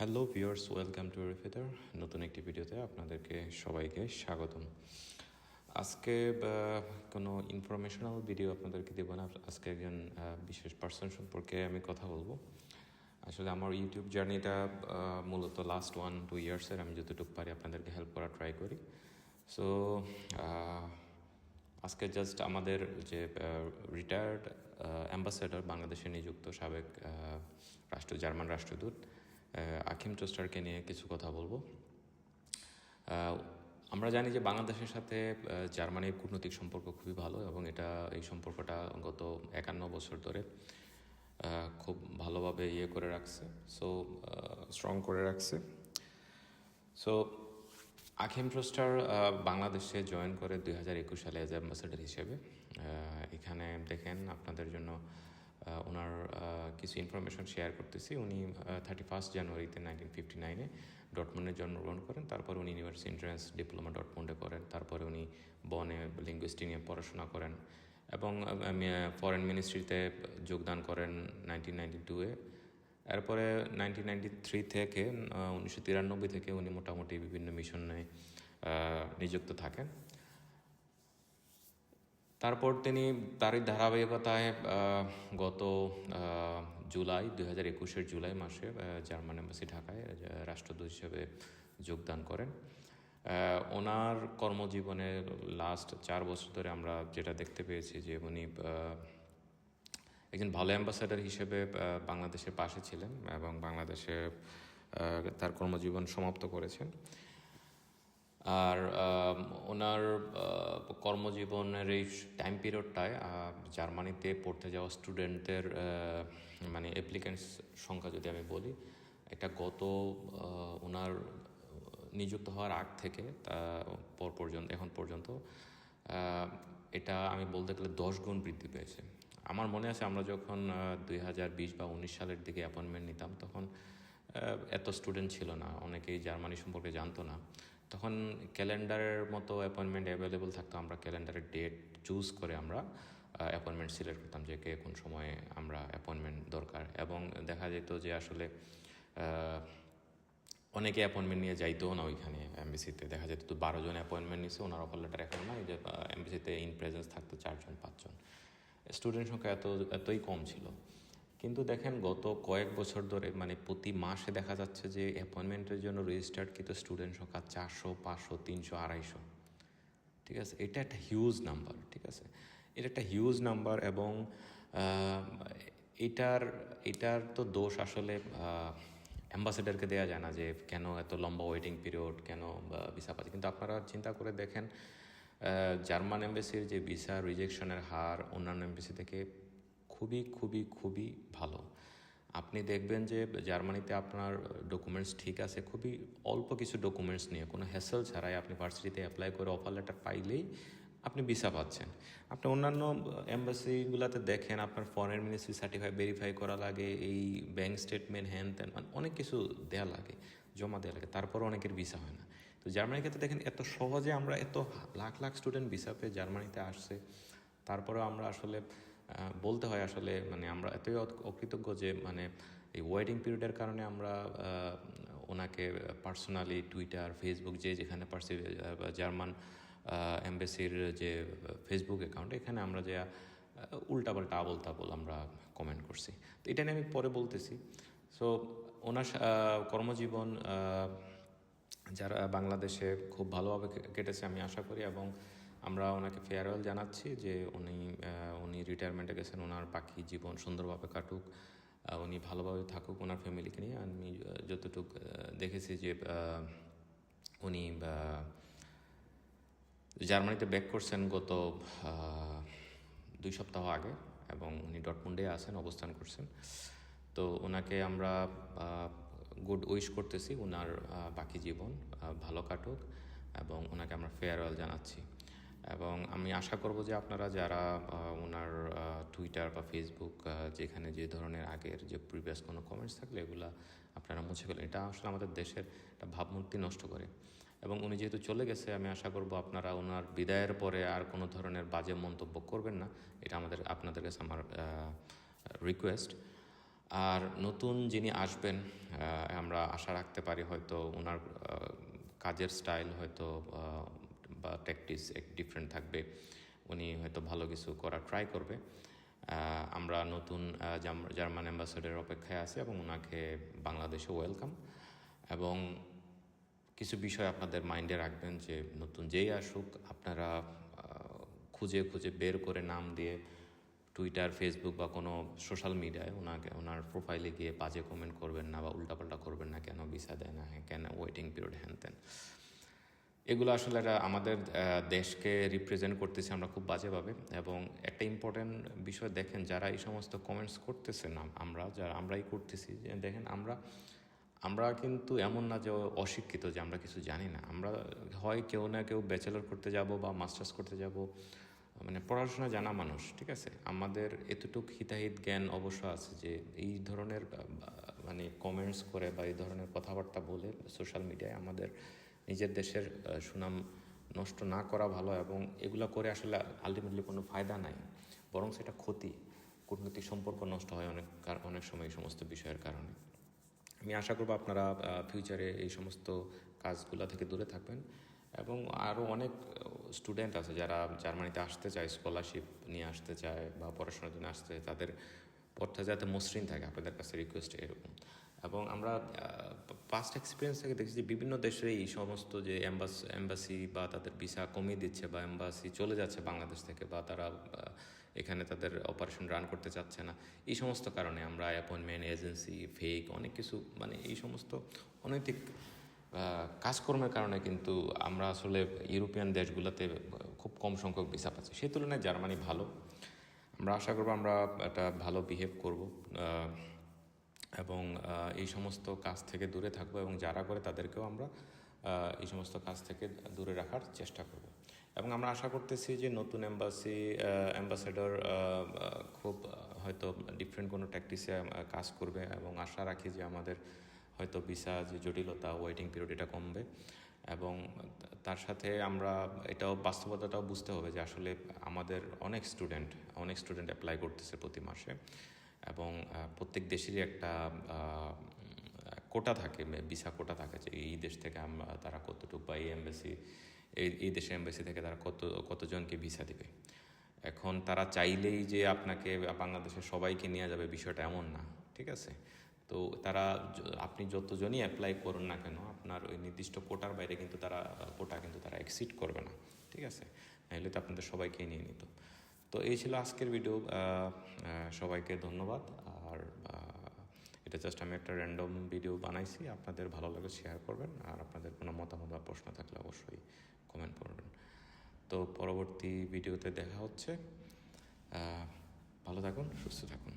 Hello viewers welcome to রিফিদার নতুন একটি ভিডিওতে আপনাদেরকে সবাইকে স্বাগতম। আজকে কোনো ইনফরমেশনাল ভিডিও আপনাদেরকে দেবো না। আজকে একজন বিশেষ পার্সন সম্পর্কে আমি কথা বলব। আসলে আমার ইউটিউব জার্নিটা মূলত লাস্ট ওয়ান টু ইয়ার্সের আমি যতটুকু পারি আপনাদেরকে হেল্প করা ট্রাই করি। সো আজকে জাস্ট আমাদের যে রিটায়ার্ড অ্যাম্বাসেডর বাংলাদেশে নিযুক্ত সাবেক রাষ্ট্র, জার্মান রাষ্ট্রদূত আকিম টোস্টারকে নিয়ে কিছু কথা বলব। আমরা জানি যে বাংলাদেশের সাথে জার্মানির কূটনৈতিক সম্পর্ক খুবই ভালো এবং এটা, এই সম্পর্কটা গত একান্ন বছর ধরে খুব ভালোভাবে ইয়ে করে রাখছে। সো স্ট্রং করে রাখছে। সো আখিম ট্রস্টার বাংলাদেশে জয়েন করে দুই হাজার একুশ সালে এজ অ্যাম্বাসেডার হিসেবে। এখানে দেখেন আপনাদের জন্য ওনার কিছু ইনফরমেশন শেয়ার করতেছি। উনি থার্টি ফার্স্ট জানুয়ারিতে নাইনটিন ফিফটি নাইনে ডটমন্ডে জন্মগ্রহণ করেন। তারপর উনি ইউনিভার্সিটি এন্ট্রান্স ডিপ্লোমা ডটমন্ডে করেন। তারপরে উনি বনে লিঙ্গুইস্টিক নিয়ে পড়াশোনা করেন। এবং ফরেন মিনিস্ট্রিতে যোগদান করেন নাইনটিন নাইনটি টুয়ে এরপরে নাইনটিন নাইনটি থ্রি থেকে উনিশশো তিরানব্বই থেকে উনি মোটামুটি বিভিন্ন মিশনে নিযুক্ত থাকেন। তারপর তিনি তারই ধারাবাহিকতায় গত জুলাই দুই হাজার একুশের জুলাই মাসে জার্মান এম্বাসি ঢাকায় রাষ্ট্রদূত হিসেবে যোগদান করেন। ওনার কর্মজীবনে লাস্ট চার বছর ধরে আমরা যেটা দেখতে পেয়েছি যে উনি একজন ভালো অ্যাম্বাসাডার হিসেবে বাংলাদেশের পাশে ছিলেন এবং বাংলাদেশে তার কর্মজীবন সমাপ্ত করেছেন। আর ওনার কর্মজীবনের এই টাইম পিরিয়ডটায় জার্মানিতে পড়তে যাওয়া স্টুডেন্টদের মানে অ্যাপ্লিকেন্টস সংখ্যা যদি আমি বলি, এটা গত ওনার নিযুক্ত হওয়ার আগ থেকে, তা, পর পর্যন্ত, এখন পর্যন্ত এটা আমি বলতে গেলে দশ গুণ বৃদ্ধি পেয়েছে। আমার মনে আছে আমরা যখন দুই হাজার বিশ বা উনিশ সালের দিকে অ্যাপয়েন্টমেন্ট নিতাম, তখন এত স্টুডেন্ট ছিল না, অনেকেই জার্মানি সম্পর্কে জানতো না। তখন ক্যালেন্ডারের মতো অ্যাপয়েন্টমেন্ট অ্যাভেলেবল থাকতো, আমরা ক্যালেন্ডারের ডেট চুজ করে আমরা অ্যাপয়েন্টমেন্ট সিলেক্ট করতাম যে কে কোন সময়ে আমরা অ্যাপয়েন্টমেন্ট দরকার। এবং দেখা যেত যে আসলে অনেকে অ্যাপয়েন্টমেন্ট নিয়ে যাইতেও না ওইখানে এমবিসিতে দেখা যেত তো বারো জন অ্যাপয়েন্টমেন্ট নিছে, ওনার অফার লেটার এখন না এই যে এমবিসিতে ইন প্রেজেন্স থাকতো চারজন, পাঁচজন। স্টুডেন্ট সংখ্যা এত, এতই কম ছিল। কিন্তু দেখেন গত কয়েক বছর ধরে মানে প্রতি মাসে দেখা যাচ্ছে যে অ্যাপয়েন্টমেন্টের জন্য রেজিস্টার্ড কিন্তু স্টুডেন্ট সংখ্যা চারশো, পাঁচশো, তিনশো, আড়াইশো। ঠিক আছে? এটা একটা হিউজ নাম্বার ঠিক আছে? এটা একটা হিউজ নাম্বার এবং এটার এটার তো দোষ আসলে অ্যাম্বাসেডারকে দেওয়া যায় না যে কেন এত লম্বা ওয়েটিং পিরিয়ড কেন ভিসা পাচ্ছে। কিন্তু আপনারা চিন্তা করে দেখেন জার্মান এম্বাসির যে ভিসা রিজেকশনের হার অন্যান্য এম্বাসি থেকে খুবই খুবই খুবই ভালো। আপনি দেখবেন যে জার্মানিতে আপনার ডকুমেন্টস ঠিক আছে, খুবই অল্প কিছু ডকুমেন্টস নিয়ে, কোনো হ্যাসেল ছাড়াই আপনি ভার্সিটিতে অ্যাপ্লাই করে অফার লেটার পাইলেই আপনি ভিসা পাচ্ছেন। আপনি অন্যান্য এম্বাসিগুলোতে দেখেন, আপনার ফরেন মিনিস্ট্রি সার্টিফাই ভেরিফাই করা লাগে, এই ব্যাংক স্টেটমেন্ট হ্যান ত্যান মানে অনেক কিছু দেওয়া লাগে, জমা দেওয়া লাগে তারপর অনেকের ভিসা হয় না। তো জার্মানির ক্ষেত্রে দেখেন, এত সহজে আমরা এত লাখ লাখ স্টুডেন্ট ভিসা পেয়ে জার্মানিতে আসছে, তারপরেও আমরা আসলে বলতে হয় আসলে মানে আমরা এতই অকৃতজ্ঞ যে মানে এই ওয়েডিং পিরিয়ডের কারণে আমরা ওনাকে পার্সোনালি টুইটার ফেসবুক যে যেখানে আহ, জার্মান এম্বাসির যে ফেসবুক অ্যাকাউন্ট এখানে আমরা যে উল্টাপাল্টা আবল তাবল আমরা কমেন্ট করছি। তো এটা নিয়ে আমি পরে বলতেছি। সো ওনার কর্মজীবন যারা বাংলাদেশে খুব ভালোভাবে কেটেছে আমি আশা করি এবং আমরা ওনাকে ফেয়ারওয়েল জানাচ্ছি যে উনি উনি রিটায়ারমেন্টে গেছেন ওনার বাকি জীবন সুন্দরভাবে কাটুক উনি ভালোভাবে থাকুক ওনার ফ্যামিলিকে নিয়ে। আমি যতটুকু দেখেছি যে উনি জার্মানিতে ব্যাক করছেন গত দুই সপ্তাহ আগে এবং উনি ডটমুন্ডে আছেন, অবস্থান করছেন। তো ওনাকে আমরা গুড উইশ করতেছি ওনার বাকি জীবন ভালো কাটুক এবং ওনাকে আমরা ফেয়ারওয়েল জানাচ্ছি। এবং আমি আশা করব যে আপনারা যারা ওনার টুইটার বা ফেসবুক যেখানে যে ধরনের আগের যে প্রিভিয়াস কোনো কমেন্টস থাকলে এগুলা আপনারা মুছে ফেলেন। এটা আসলে আমাদের দেশের একটা ভাবমূর্তি নষ্ট করে। এবং উনি যেহেতু চলে গেছে, আমি আশা করব আপনারা ওনার বিদায়ের পরে আর কোনো ধরনের বাজে মন্তব্য করবেন না। এটা আমাদের, আপনাদের কাছে আমার রিকোয়েস্ট আর নতুন যিনি আসবেন আমরা আশা রাখতে পারি হয়তো ওনার কাজের স্টাইল হয়তো বা ট্যাকটিস এক ডিফারেন্ট থাকবে। উনি হয়তো ভালো কিছু করার ট্রাই করবে। আমরা নতুন জার্মান অ্যাম্বাসেডার অপেক্ষায় আছি এবং ওনাকে বাংলাদেশে ওয়েলকাম এবং কিছু বিষয় আপনাদের মাইন্ডে রাখবেন যে নতুন যেই আসুক, আপনারা খুঁজে খুঁজে বের করে নাম দিয়ে টুইটার ফেসবুক বা কোনো সোশ্যাল মিডিয়ায় ওনাকে ওনার প্রোফাইলে গিয়ে বাজে কমেন্ট করবেন না বা উল্টাপাল্টা করবেন না কেন ভিসা দেয় না হ্যাঁ কেন ওয়েটিং পিরিয়ড হ্যান তেন এগুলো আসলে আমাদের দেশকে রিপ্রেজেন্ট করতেছে আমরা খুব বাজেভাবে এবং একটা ইম্পর্টেন্ট বিষয় দেখেন যারা এই সমস্ত কমেন্টস করতেছে না আমরা, যারা আমরাই করতেছি দেখেন আমরা আমরা কিন্তু এমন না যে অশিক্ষিত যে আমরা কিছু জানি না। আমরা হয় কেউ না কেউ ব্যাচেলর করতে যাব বা মাস্টার্স করতে যাব মানে পড়াশোনা জানা মানুষ, ঠিক আছে? আমাদের এতটুক হিতাহিত জ্ঞান অবশ্য আছে যে এই ধরনের মানে কমেন্টস করে বা এই ধরনের কথাবার্তা বলে সোশ্যাল মিডিয়ায় আমাদের নিজের দেশের সুনাম নষ্ট না করা ভালো এবং এগুলো করে আসলে আলটিমেটলি কোনো ফায়দা নাই। বরং সেটা ক্ষতি। কূটনৈতিক সম্পর্ক নষ্ট হয় অনেক অনেক সময় এই সমস্ত বিষয়ের কারণে। আমি আশা করব আপনারা ফিউচারে এই সমস্ত কাজগুলো থেকে দূরে থাকবেন এবং আরও অনেক স্টুডেন্ট আছে যারা জার্মানিতে আসতে চায় স্কলারশিপ নিয়ে আসতে চায় বা পড়াশোনার জন্য আসতে চায়, তাদের পথটা যাতে মসৃণ থাকে, আপনাদের কাছে রিকোয়েস্ট এরকম। এবং আমরা পাস্ট এক্সপিরিয়েন্স থেকে দেখছি যে বিভিন্ন দেশে এই সমস্ত যে অ্যাম্বাস অ্যাম্বাসি বা তাদের ভিসা কমিয়ে দিচ্ছে বা অ্যাম্বাসি চলে যাচ্ছে বাংলাদেশ থেকে বা তারা এখানে তাদের অপারেশন রান করতে চাচ্ছে না। এই সমস্ত কারণে আমরা অ্যাপয়েন্টমেন্ট এজেন্সি ফেক অনেক কিছু মানে এই সমস্ত অনৈতিক কাজকর্মের কারণে কিন্তু আমরা আসলে ইউরোপিয়ান দেশগুলোতে খুব কম সংখ্যক ভিসা পাচ্ছি। সেই তুলনায় জার্মানি ভালো। আমরা আশা করব আমরা একটা ভালো বিহেভ করব। এবং এই সমস্ত কাজ থেকে দূরে থাকব এবং যারা করে তাদেরকেও আমরা এই সমস্ত কাজ থেকে দূরে রাখার চেষ্টা করব। এবং আমরা আশা করতেছি যে নতুন অ্যাম্বাসি অ্যাম্বাসেডর খুব হয়তো ডিফারেন্ট কোনো ট্যাকটিসে কাজ করবে এবং আশা রাখি যে আমাদের হয়তো ভিসা যে জটিলতা ওয়েটিং পিরিয়ড এটা কমবে এবং তার সাথে আমরা এটাও, বাস্তবতাটাও বুঝতে হবে যে আসলে আমাদের অনেক স্টুডেন্ট অনেক স্টুডেন্ট অ্যাপ্লাই করতেছে প্রতি মাসে। এবং প্রত্যেক দেশেরই একটা কোটা থাকে ভিসা কোটা থাকে যে এই দেশ থেকে আমরা তারা কতটুকু বা এই এম্বাসি, এই এই দেশের এম্বাসি থেকে তারা কত, কতজনকে ভিসা দেবে। এখন তারা চাইলেই যে আপনাকে, বাংলাদেশের সবাইকে নিয়ে যাবে বিষয়টা এমন না, ঠিক আছে? তো তারা আপনি যতজনই অ্যাপ্লাই করুন না কেন, আপনার ওই নির্দিষ্ট কোটার বাইরে কিন্তু তারা, কোটা কিন্তু তারা এক্সিড করবে না, ঠিক আছে? নাহলে তো আপনাদের সবাইকে নিয়ে নিত। তো এই ছিল আজকের ভিডিও সবাইকে ধন্যবাদ। আর এটা জাস্ট আমি একটা র্যান্ডম ভিডিও বানাইছি, আপনাদের ভালো লাগে শেয়ার করবেন, আর আপনাদের কোনো মতামত বা প্রশ্ন থাকলে অবশ্যই কমেন্ট করবেন। তো পরবর্তী ভিডিওতে দেখা হচ্ছে। ভালো থাকুন, সুস্থ থাকুন।